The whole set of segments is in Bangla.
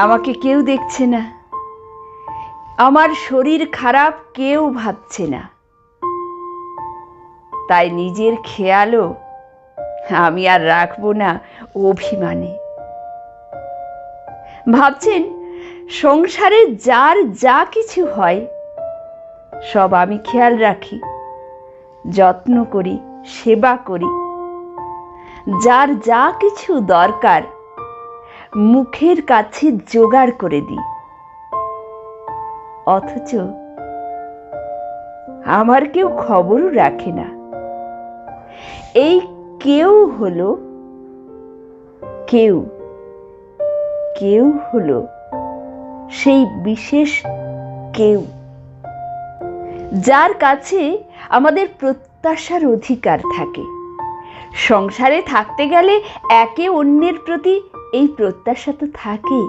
আমাকে কেউ দেখছে না। আমার শরীর খারাপ কেউ ভাবছে না। তাই নিজের খেয়ালও আমি আর রাখব না অভিমানে। ভাবছেন, সংসারে যার যা কিছু হয়, সব আমি খেয়াল রাখি, যত্ন করি, সেবা করি। যার যা কিছু দরকার মুখের কাছে জোগাড় করে দিই। অথচ আমার কেউ খবরও রাখে না। এই কেউ হলো, কেউ কেউ হলো সেই বিশেষ কেউ, যার কাছে আমাদের প্রত্যাশার অধিকার থাকে। সংসারে থাকতে গেলে একে অন্যের প্রতি এই প্রত্যাশা তো থাকে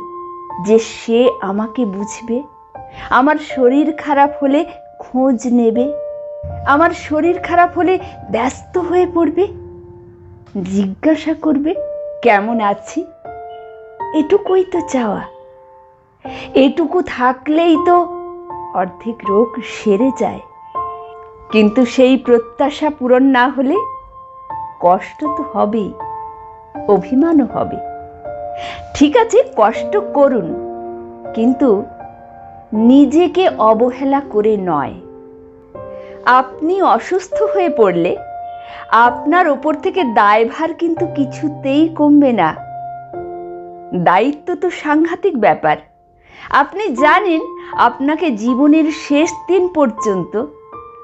যে সে আমাকে বুঝবে। আমার শরীর খারাপ হলে খোঁজ নেবে। আমার শরীর খারাপ হলে ব্যস্ত হয়ে পড়বে। জিজ্ঞাসা করবে, কেমন আছি? এটুকুই তো চাওয়া। এটুকু থাকলেই তো অর্ধেক রোগ সেরে যায়। কিন্তু সেই প্রত্যাশা পূরণ না হলে কষ্ট তো হবেই, অভিমানও হবে। ঠিক আছে, কষ্ট করুন, কিন্তু নিজেকে অবহেলা করে নয়। আপনি অসুস্থ হয়ে পড়লে আপনার ওপর থেকে দায়ভার কিন্তু কিছুতেই কমবে না। দায়িত্ব তো সাংঘাতিক ব্যাপার। আপনি জানেন, আপনাকে জীবনের শেষ দিন পর্যন্ত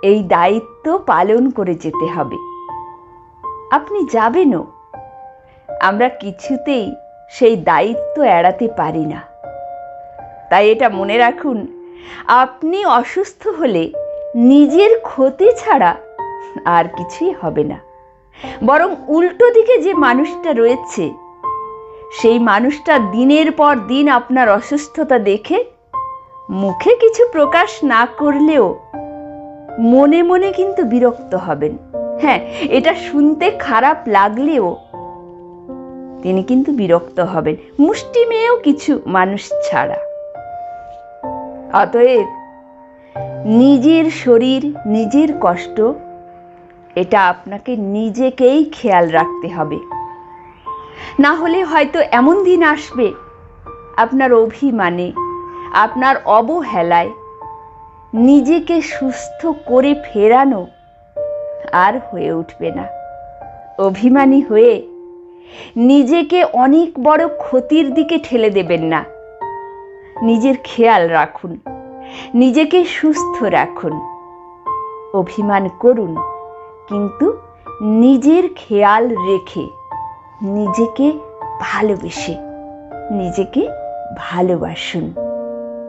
এই দায়িত্ব পালন করে যেতে হবে। আপনি যাবেনও। আমরা কিছুতেই সেই দায়িত্ব এড়াতে পারি না। তাই এটা মনে রাখুন, আপনি অসুস্থ হলে নিজের ক্ষতি ছাড়া আর কিছুই হবে না। বরং উল্টো দিকে যে মানুষটা রয়েছে, সেই মানুষটা দিনের পর দিন আপনার অসুস্থতা দেখে মুখে কিছু প্রকাশ না করলেও মনে মনে কিন্তু বিরক্ত হবেন। হ্যাঁ এটা শুনতে খারাপ লাগলেও তিনি কিন্তু বিরক্ত হবেন। মুষ্টিমেয়েও কিছু মানুষ ছাড়া। অতএব নিজের শরীর, নিজের কষ্ট, এটা আপনাকে নিজেকেই খেয়াল রাখতে হবে। না হলে হয়তো এমন দিন আসবে, আপনার অভিমানে, আপনার অবহেলায়, নিজেকে সুস্থ করে ফেরানো আর হয়ে উঠবে না। অভিমানী হয়ে নিজেকে অনেক বড় ক্ষতির দিকে ঠেলে দেবেন না। নিজের খেয়াল রাখুন, নিজেকে সুস্থ রাখুন। অভিমান করুন, কিন্তু নিজের খেয়াল রেখে নিজেকে ভালোবেসে, নিজেকে ভালোবাসুন।